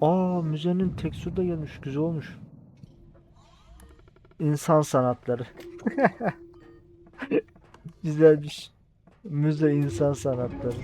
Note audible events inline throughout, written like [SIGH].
Aa müzenin tekstürü de gelmiş. Güzel olmuş. İnsan sanatları. [LAUGHS] Güzelmiş. Müze insan sanatları.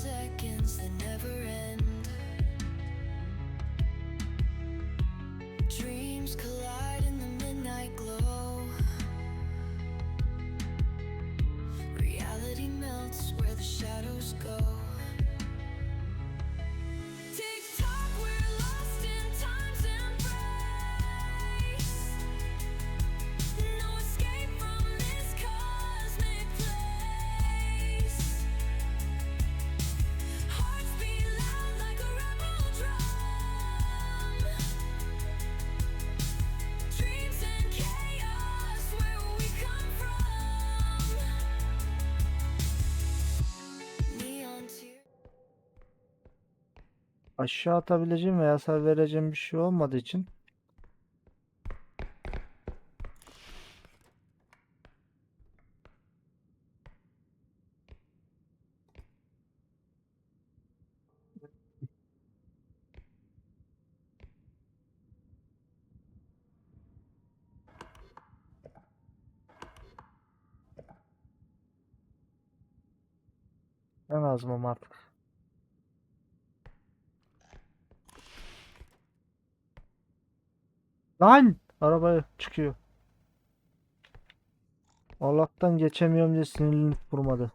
Seconds that never end. Dreams collide in the midnight glow. Reality melts where the shadows go. Aşağı atabileceğim veya hasar vereceğim bir şey olmadığı için ben azmam artık. Lan! Arabaya çıkıyor. Allah'tan geçemiyorum diye sinirlenip vurmadı.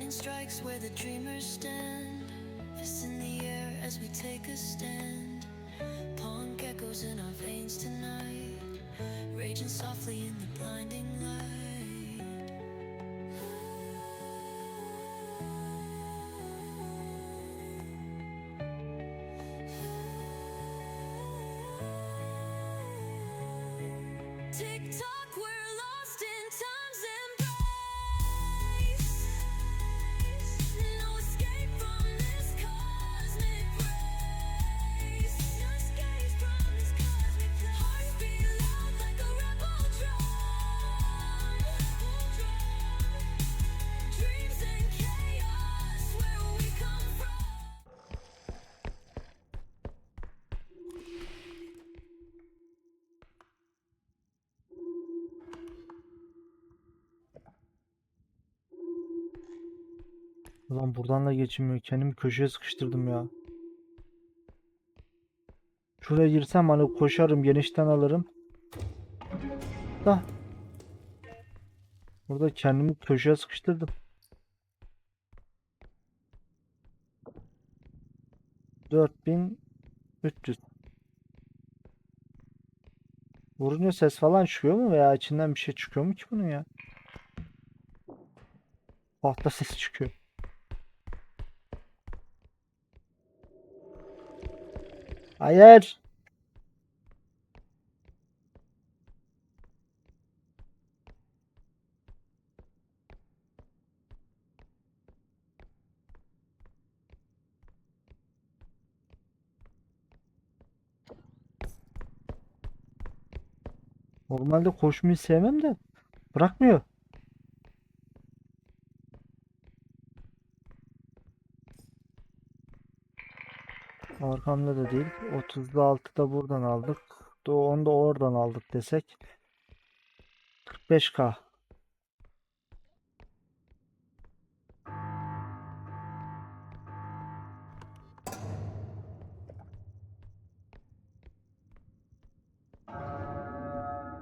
Lightning strikes where the dreamers stand. Fists in the air as we take a stand. Punk echoes in our veins tonight. Raging softly in the blinding light. Ulan buradan da geçilmiyor. Kendimi köşeye sıkıştırdım ya. Şuraya girsem hani koşarım, genişten alırım. Da. Burada kendimi köşeye sıkıştırdım. Dört bin üç yüz. Vurunca ses falan çıkıyor mu veya içinden bir şey çıkıyor mu ki bunun ya? Tahta sesi çıkıyor. Hayır. Normalde koşmayı sevmem de bırakmıyor. Arkamda da değil. 36 da buradan aldık. Onu da oradan aldık desek. 45k.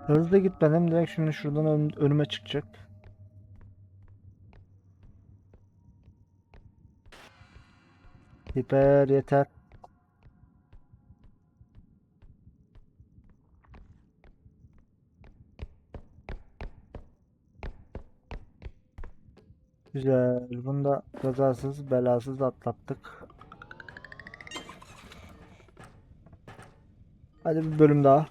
Hızlı gitmedim. Direkt şimdi şuradan ön- önüme çıkacak. Hiper yeter. Güzel. Bunu da kazasız belasız atlattık. Hadi bir bölüm daha.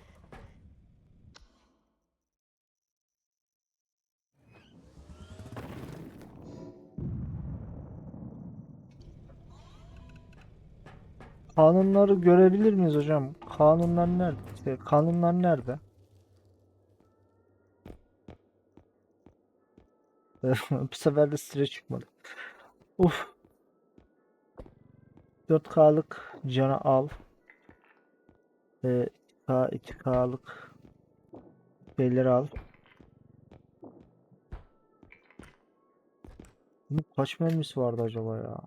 Kanunları görebilir miyiz hocam? Kanunlar nerede? Şey, kanunlar nerede? [LAUGHS] Bu sefer de süre çıkmadı. Uf. 4K'lık canı al. Ee, 2K, 2K'lık şeyleri al. Bunun kaç mermisi vardı acaba ya?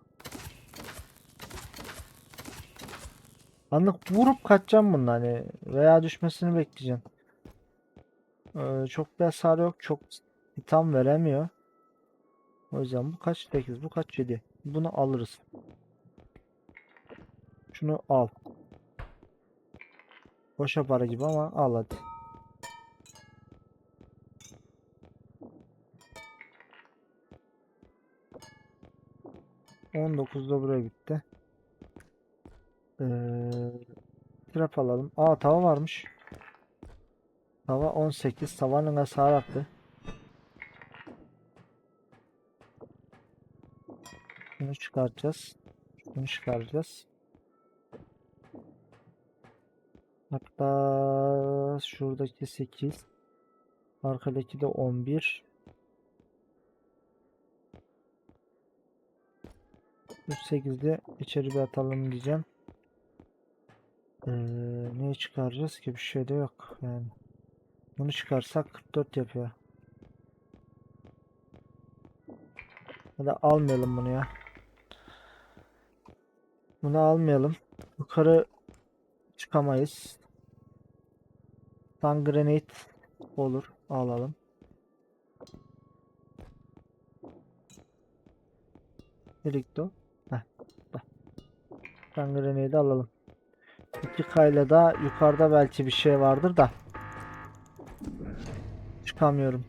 Anlık vurup kaçacağım bundan hani veya düşmesini bekleyeceğim. Ee, çok bir hasar yok. Çok tam veremiyor. O yüzden bu kaç 8 bu kaç 7. Bunu alırız. Şunu al. Boşa para gibi ama al hadi. On dokuzda buraya gitti. Ee, trap alalım. Aa tava varmış. Tava 18. Tavanın hasarı arttı. Bunu çıkartacağız. Bunu çıkaracağız. Hatta şuradaki 8. Arkadaki de 11. 8'de içeri bir atalım diyeceğim. Ee, neyi çıkaracağız ki bir şey de yok yani. Bunu çıkarsak 44 yapıyor. Hadi almayalım bunu ya. Bunu almayalım. Yukarı çıkamayız. Stun grenade olur. Alalım. Heh. bak. Stun grenade'i alalım. 2 kayla da yukarıda belki bir şey vardır da. Çıkamıyorum.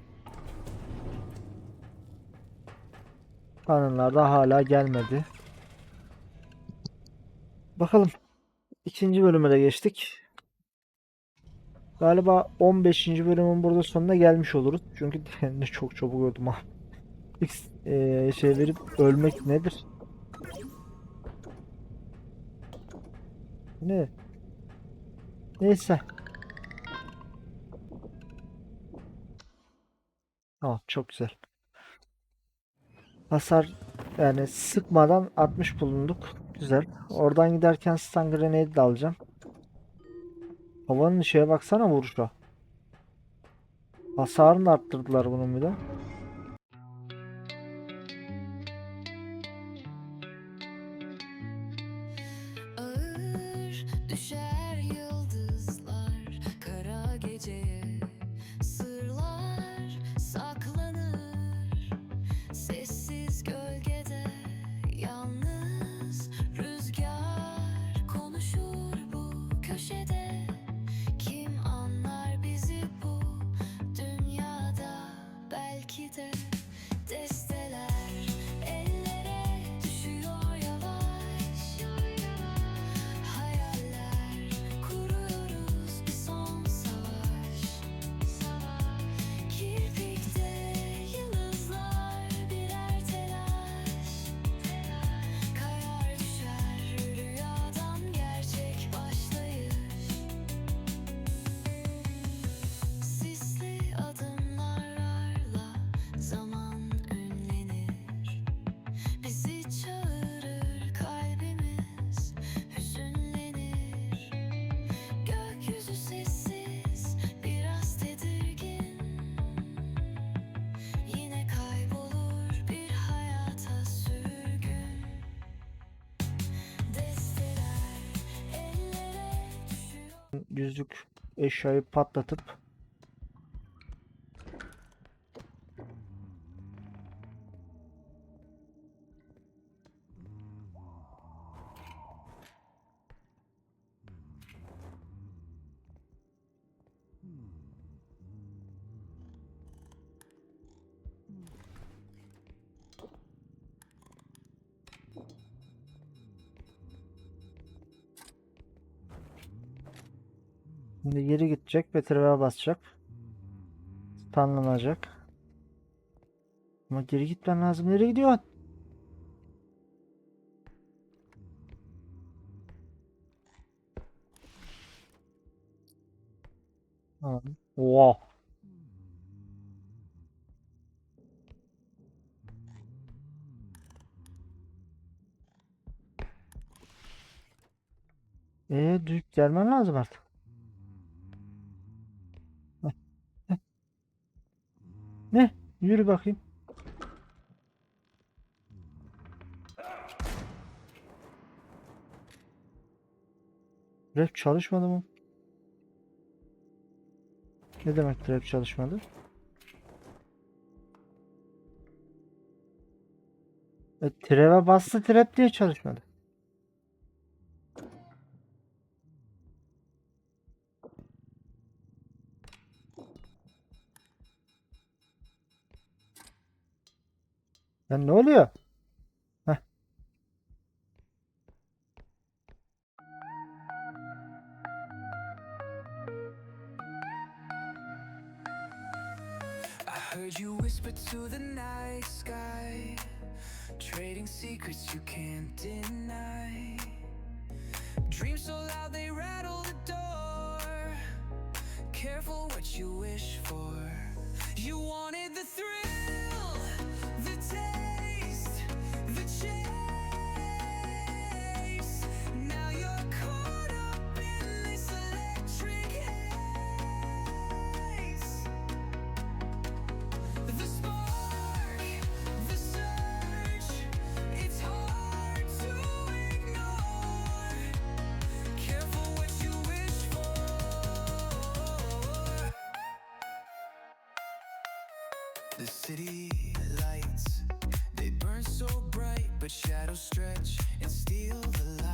Kanunlar da hala gelmedi. Bakalım. İkinci bölüme de geçtik. Galiba 15. bölümün burada sonuna gelmiş oluruz. Çünkü [LAUGHS] ne çok çabuk öldüm ha. X eee, şey verip ölmek nedir? Ne? Neyse. Tamam çok güzel. Hasar yani sıkmadan 60 bulunduk. Güzel. Oradan giderken stun grenade de alacağım. Havanın şeye baksana vuruşa. Hasarını arttırdılar bunun bir de. Yüzlük eşyayı patlatıp Şimdi geri gidecek ve trivia basacak. Stunlanacak. Ama geri gitmen lazım. Nereye gidiyorsun? Tamam. Oha. Ee, düz gelmen lazım artık. Yürü bakayım. Rap çalışmadı mı? Ne demek rap çalışmadı? E, trap'e bastı trap diye çalışmadı. Lan ne oluyor? Heard you whisper to the night sky, trading secrets you can't deny. Dreams so loud they The city lights, they burn so bright, but shadows stretch and steal the light.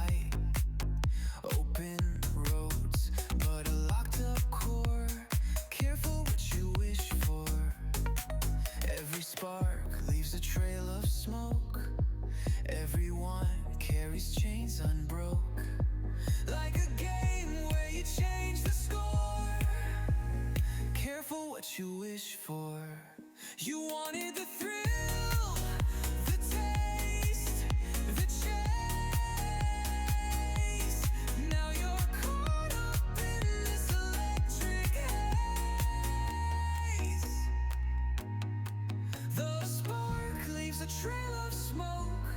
Trail of smoke.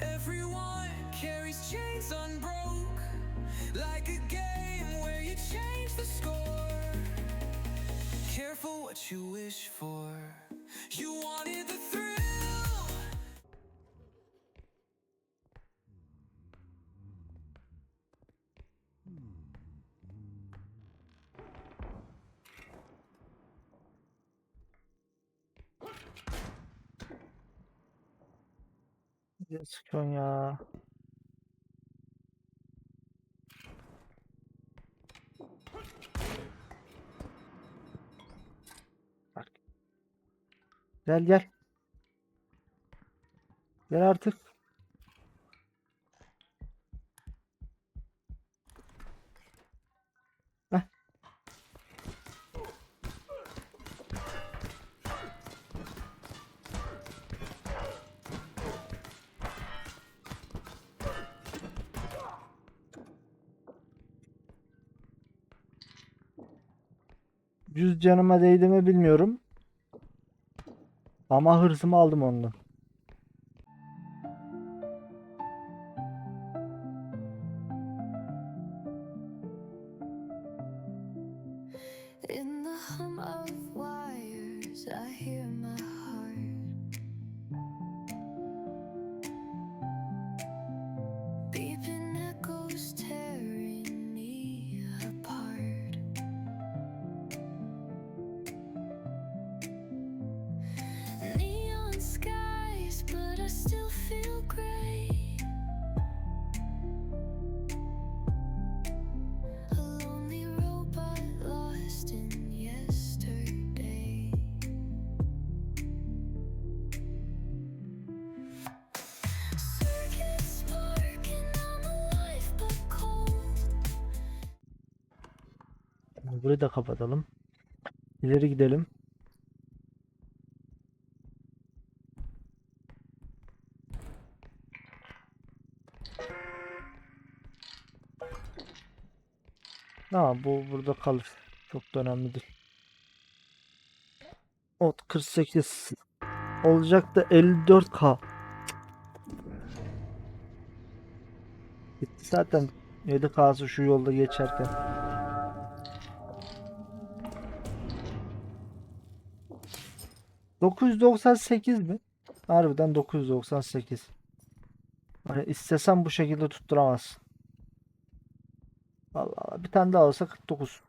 Everyone carries chains unbroke. Like a game where you change the score. Careful what you wish for. You wanted the thrill. Ne sıkıyorsun ya? Bak. Gel gel. Gel artık. Canıma değdi mi bilmiyorum. Ama hırsımı aldım ondan. Burayı da kapatalım. İleri gidelim. Ha bu burada kalır. Çok da önemli değil. Ot 48 olacak da 54k. Gitti zaten 7k'sı şu yolda geçerken. ...998 mi? Harbiden 998. Hani istesem bu şekilde tutturamazsın. Allah Allah. Bir tane daha olsa 49.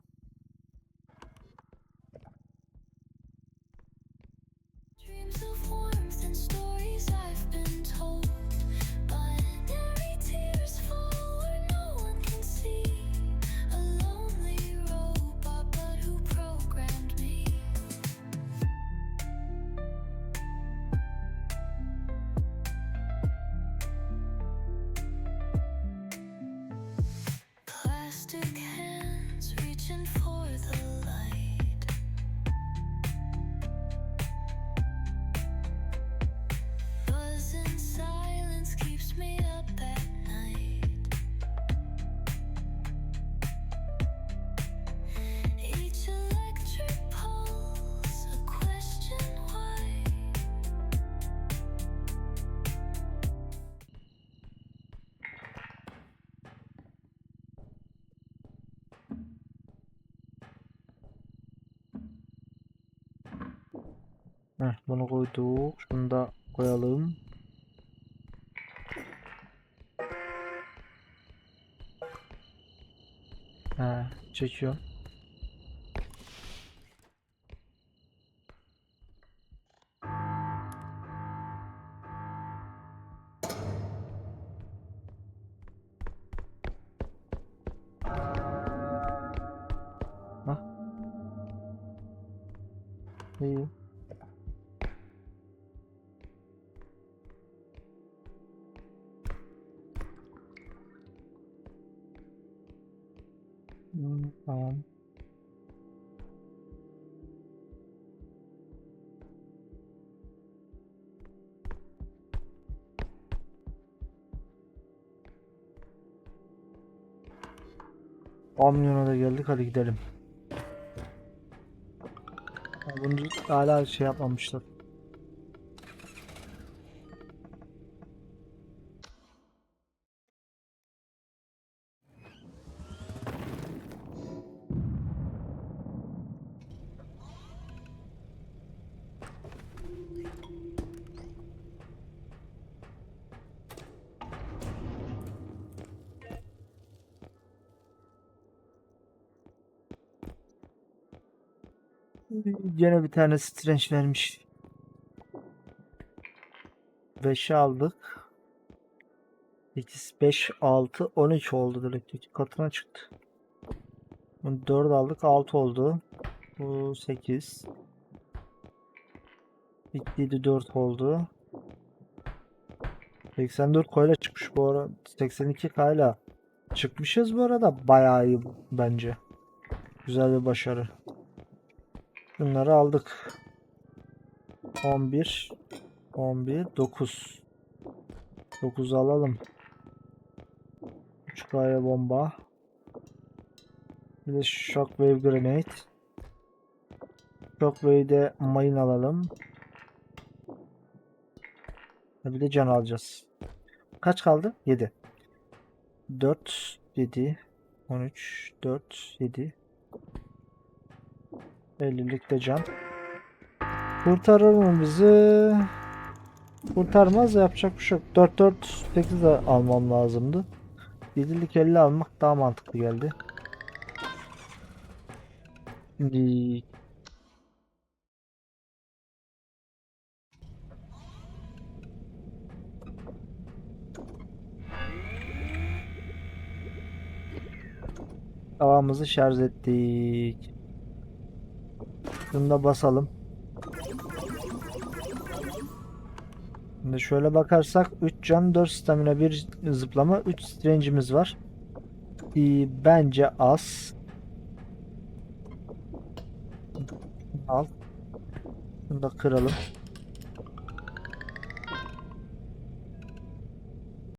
Heh, bunu koyduk. Şunu da koyalım. He, çekiyor. Amyon'a da geldik hadi gidelim. Bunu hala şey yapmamışlar. Gene bir tane strange vermiş. 5'i aldık. 8, 5, 6, 12 oldu direkt. Katına çıktı. Bunu 4 aldık 6 oldu. Bu 8. 2, 7, 4 oldu. 84 koyla çıkmış bu arada. 82 kayla çıkmışız bu arada. Bayağı iyi bence. Güzel bir başarı. Bunları aldık. 11 11 9 9 alalım. 3 kaya bomba. Bir de shockwave grenade. Shockwave'de mayın alalım. Bir de can alacağız. Kaç kaldı? 7. 4 7 13 4 7 50'lik de can. Kurtarır mı bizi? Kurtarmaz yapacak bir şey yok. 4 4 8 de almam lazımdı. 7'lik 50 almak daha mantıklı geldi. Şimdi Havamızı şarj ettik. Şunu da basalım. Şimdi şöyle bakarsak 3 can 4 stamina 1 zıplama 3 strange'imiz var. Ee, bence az. Al. Bunu da kıralım.